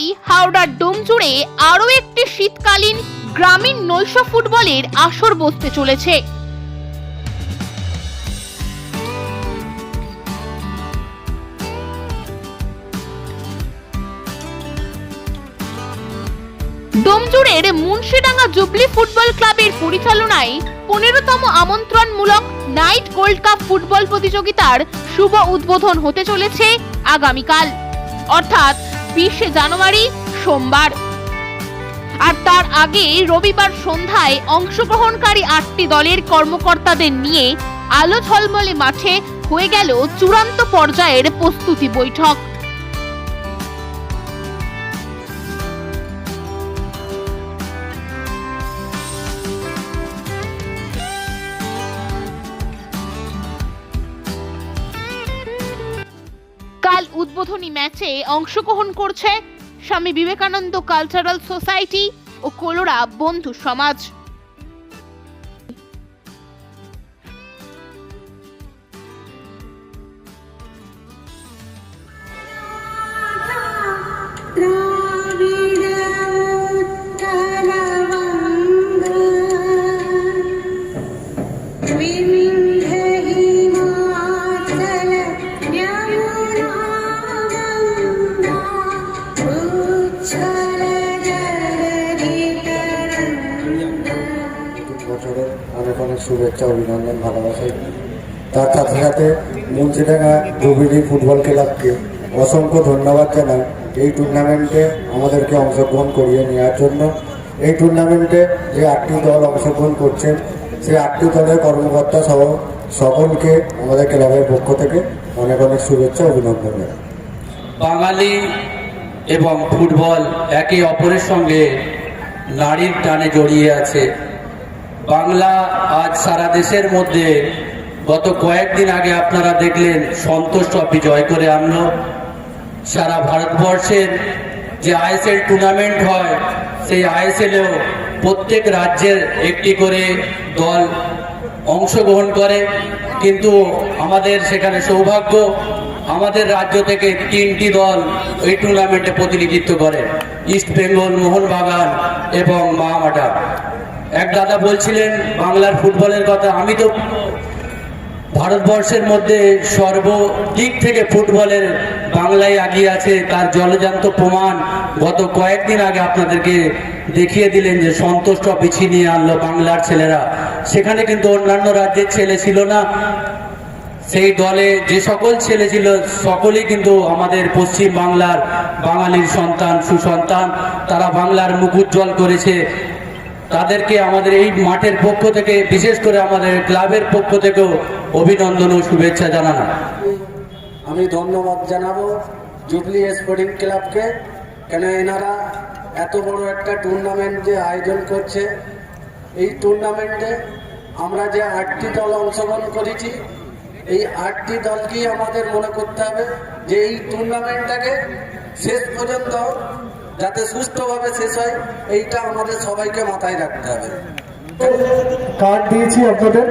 পরেই হাওড়ার ডোম জুড়ে আরও একটি শীতকালীন গ্রামীণ নৈশ ফুটবলের আসর বসতে চলেছে। ডোমজুড়ের মুন্সিডাঙ্গা জুবলি ফুটবল ক্লাবের পরিচালনায় পনেরোতম আমন্ত্রণমূলক নাইট গোল্ড কাপ ফুটবল প্রতিযোগিতার শুভ উদ্বোধন হতে চলেছে আগামীকাল। অর্থাৎ বিশে জানুয়ারি, সোমবার। আর তার আগে রবিবার সন্ধ্যায় অংশগ্রহণকারী আটটি দলের কর্মকর্তাদের নিয়ে আলো ঝলমলে মাঠে হয়ে গেল চূড়ান্ত পর্যায়ের প্রস্তুতি বৈঠক। উদ্বোধনী ম্যাচে অংশগ্রহণ করছে স্বামী বিবেকানন্দ কালচারাল সোসাইটি ও কোলোরা বন্ধু সমাজ We. অনেক অনেক শুভেচ্ছা, অভিনন্দন, ভালোবাসা। তার সাথে সাথে মুন্সিডাঙ্গা ডুবিডি ফুটবল ক্লাবকে অসংখ্য ধন্যবাদ জানাই। এই টুর্নামেন্টে আমাদেরকে অংশগ্রহণ করিয়ে নেওয়ার জন্য। এই টুর্নামেন্টে যে আটটি দল অংশগ্রহণ করছেন, সেই আটটি দলের কর্মকর্তা সহ সকলকে আমাদের ক্লাবের পক্ষ থেকে অনেক অনেক শুভেচ্ছা, অভিনন্দন। বাঙালি এবং ফুটবল একে অপরের সঙ্গে নারীর টানে জড়িয়ে আছে। বাংলা আজ সারা দেশের মধ্যে গত কয়েকদিন আগে আপনারা দেখলেন সন্তোষ ট্রফি জয় করে আনল। সারা ভারতবর্ষের যে আইএসএল টুর্নামেন্ট হয়, সেই আইএসএলেও প্রত্যেক রাজ্যের একটি করে দল অংশগ্রহণ করে। কিন্তু আমাদের সেখানে সৌভাগ্য, আমাদের রাজ্য থেকে তিনটি দল এই টুর্নামেন্টে প্রতিনিধিত্ব করে। ইস্ট বেঙ্গল, মোহনবাগান এবং মাহামাটা এক দাদা বলছিলেন, বাংলার ফুটবলের কথা আমি তো ভারতবর্ষের মধ্যে সর্বদিক থেকে ফুটবলের বাংলায় আগিয়ে আছে, তার জলজান্ত প্রমাণ গত কয়েকদিন আগে আপনাদেরকে দেখিয়ে দিলেন যে সন্তোষ ট্রফি ছিনিয়ে আনলো বাংলার ছেলেরা। সেখানে কিন্তু অন্যান্য রাজ্যের ছেলে ছিল না। সেই দলে যে সকল ছেলে ছিল, সকলেই কিন্তু আমাদের পশ্চিম বাংলার বাঙালির সন্তান, সুসন্তান, তারা বাংলার মুখ উজ্জ্বল করেছে। তাদেরকে আমাদের এই মাঠের পক্ষ থেকে, বিশেষ করে আমাদের ক্লাবের পক্ষ থেকেও অভিনন্দন ও শুভেচ্ছা জানানো। আমি ধন্যবাদ জানাব জুবলি স্পোর্টিং ক্লাবকে। কেন এনারা এত বড় একটা টুর্নামেন্ট যে আয়োজন করছে? এই টুর্নামেন্টে আমরা যে আটটি দল অংশগ্রহণ করেছি, এই আটটি দলকেই আমাদের মনে করতে হবে যে এই টুর্নামেন্টটাকে শেষ পর্যন্ত যাতে সুষ্ঠুভাবে শেষ হয়, এইটা আমাদের সবাইকে মাথায় রাখতে হবে কার্ড দিয়েছি আপনাদের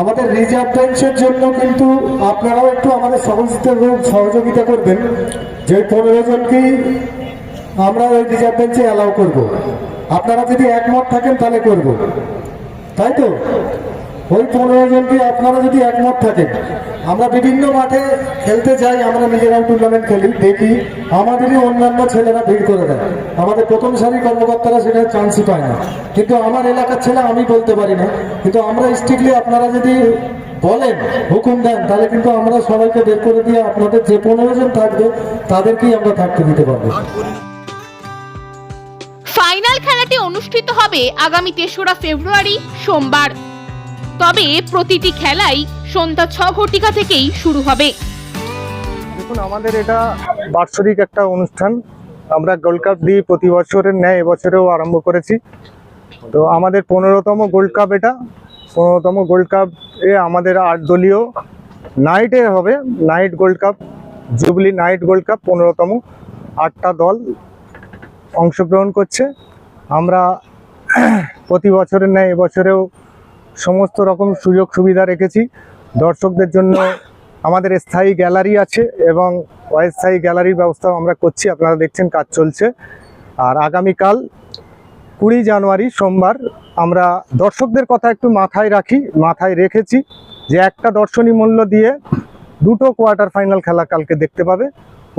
আমাদের রিজার্ভ বেঞ্চের জন্য কিন্তু আপনারাও একটু আমাদের লোক সহযোগিতা করবেন যে পনেরো জনকেই আমরা ওই রিজার্ভ বেঞ্চে অ্যালাউ করব। আপনারা যদি একমত থাকেন তাহলে করব। তাই তো ওই পনেরো জনকে আপনারা যদি একমত থাকেন। আমরা বিভিন্ন মাঠে খেলতে যাই, আমরা নিজেরাও টুর্নামেন্ট খেলি, দেখি। আমাদেরই অন্যান্য ছেলেরা ভিড় করে দেয়। আমাদের প্রথম সারি কর্মকর্তারা সেটা চান্সই পায় না। কিন্তু আমার এলাকার ছেলে আমি বলতে পারি না। কিন্তু আমরা স্ট্রিক্টলি আপনারা যদি বলেন, হুকুম দেন, তাহলে কিন্তু আমরা সবাইকে বের করে দিয়ে আপনাদের যে পনেরো জন থাকবে, তাদেরকেই আমরা থাকতে দিতে পারব। ফাইনাল খেলাটি অনুষ্ঠিত হবে আগামী তেসরা ফেব্রুয়ারি সোমবার। তবে প্রতিটি খেলাই সন্ধ্যা ছ ঘটিকা থেকেই শুরু হবে। দেখুন, আমাদের এটা বাৎসরিক একটা অনুষ্ঠান। আমরা গোল্ড কাপ দিয়ে প্রতি বছরের ন্যায় এবছরেও আরম্ভ করেছি। তো আমাদের পনেরোতম গোল্ড কাপ এটা। পনেরোতম গোল্ড কাপ এ আমাদের আট দলীয় নাইটে হবে। Night gold cup jubilee night gold cup পনেরোতম। আটটা দল অংশগ্রহণ করছে। আমরা প্রতি বছরের ন্যায় এবছরেও সমস্ত রকম সুযোগ সুবিধা রেখেছি। দর্শকদের জন্য আমাদের স্থায়ী গ্যালারি আছে এবং অস্থায়ী গ্যালারির ব্যবস্থাও আমরা করছি। আপনারা দেখছেন কাজ চলছে। আর আগামীকাল কুড়ি জানুয়ারি সোমবার আমরা দর্শকদের কথা একটু মাথায় রাখি, মাথায় রেখেছি যে একটা দর্শনী মূল্য দিয়ে দুটো কোয়ার্টার ফাইনাল খেলা কালকে দেখতে পাবে।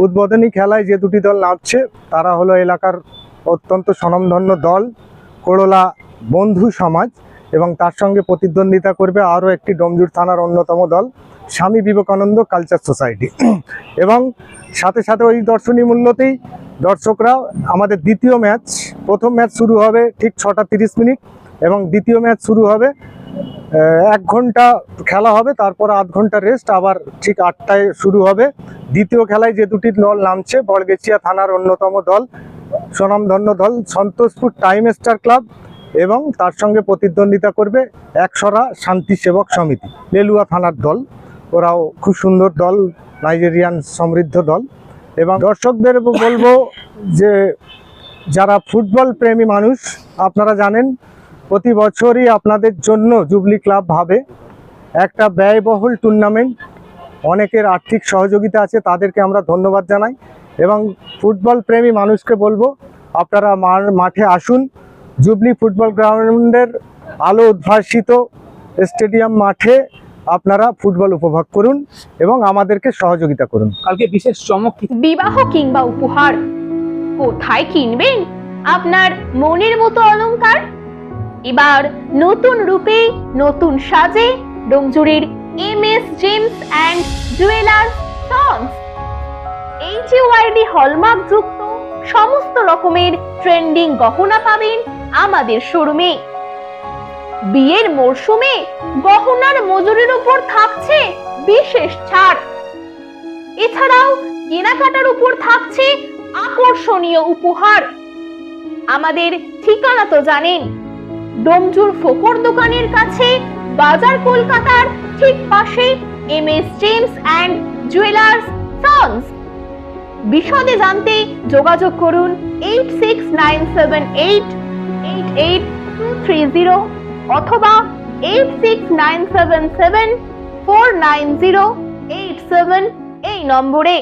উদ্বোধনী খেলায় যে দুটি দল নামছে, তারা হলো এলাকার অত্যন্ত স্বনামধন্য দল, কোড়লা বন্ধু সমাজ। এবং তার সঙ্গে প্রতিদ্বন্দ্বিতা করবে আরও একটি ডোমজুর থানার অন্যতম দল, স্বামী বিবেকানন্দ কালচার সোসাইটি। এবং সাথে সাথে ওই দর্শনী মূল্যতেই দর্শকরা আমাদের দ্বিতীয় ম্যাচ, প্রথম ম্যাচ শুরু হবে ঠিক ছটা তিরিশ মিনিট এবং দ্বিতীয় ম্যাচ শুরু হবে এক ঘণ্টা খেলা হবে, তারপর আধ ঘণ্টা রেস্ট আবার ঠিক আটটায় শুরু হবে। দ্বিতীয় খেলায় যে দুটি দল নামছে বড়গেছিয়া থানার অন্যতম দল স্বনামধন্য দল, সন্তোষপুর টাইম স্টার ক্লাব এবং তার সঙ্গে প্রতিদ্বন্দ্বিতা করবে একসরা শান্তি সেবক সমিতি। লেলুয়া থানার দল। ওরাও খুব সুন্দর দল, নাইজেরিয়ান সমৃদ্ধ দল। এবং দর্শকদের বলব যে যারা ফুটবল প্রেমী মানুষ, আপনারা জানেন, প্রতি বছরই আপনাদের জন্য জুবলি ক্লাব ভাবে একটা ব্যয়বহুল টুর্নামেন্ট। অনেকের আর্থিক সহযোগিতা আছে, তাদেরকে আমরা ধন্যবাদ জানাই। এবং ফুটবল প্রেমী মানুষকে বলব, আপনারা মাঠে আসুন জুবলি ফুটবল গ্রাউন্ডের আলো উদ্ভাসিত স্টেডিয়াম মাঠে আপনারা ফুটবল উপভোগ করুন এবং আমাদেরকে সহযোগিতা করুন। কালকে বিশেষ চমক বিবাহ কিংবা উপহার? কোথায় কিনবেন? আপনার মনের মতো অলংকার? এবার নতুন রূপে নতুন সাজে ডোমজুরির M S gems and jewellers sons HUID hallmark যুক্ত সমস্ত রকমের ট্রেন্ডিং গহনা পাবেন আমাদের শোরুমে। বিয়ের মরশুমে গহনার মজুরির উপর থাকছে বিশেষ ছাড়। এছাড়াও কেনাকাটার উপর থাকছে আকর্ষণীয় উপহার। আমাদের ঠিকানা তো জানেন, ডোমজুর ফোকর দোকানের কাছে, বাজার কলকাতার ঠিক পাশে M S gems and jewellers, France. বিশদে জানতে যোগাযোগ করুন eight six nine seven eight eight eight three zero অথবা eight six nine seven seven four nine zero eight seven এই নম্বরে।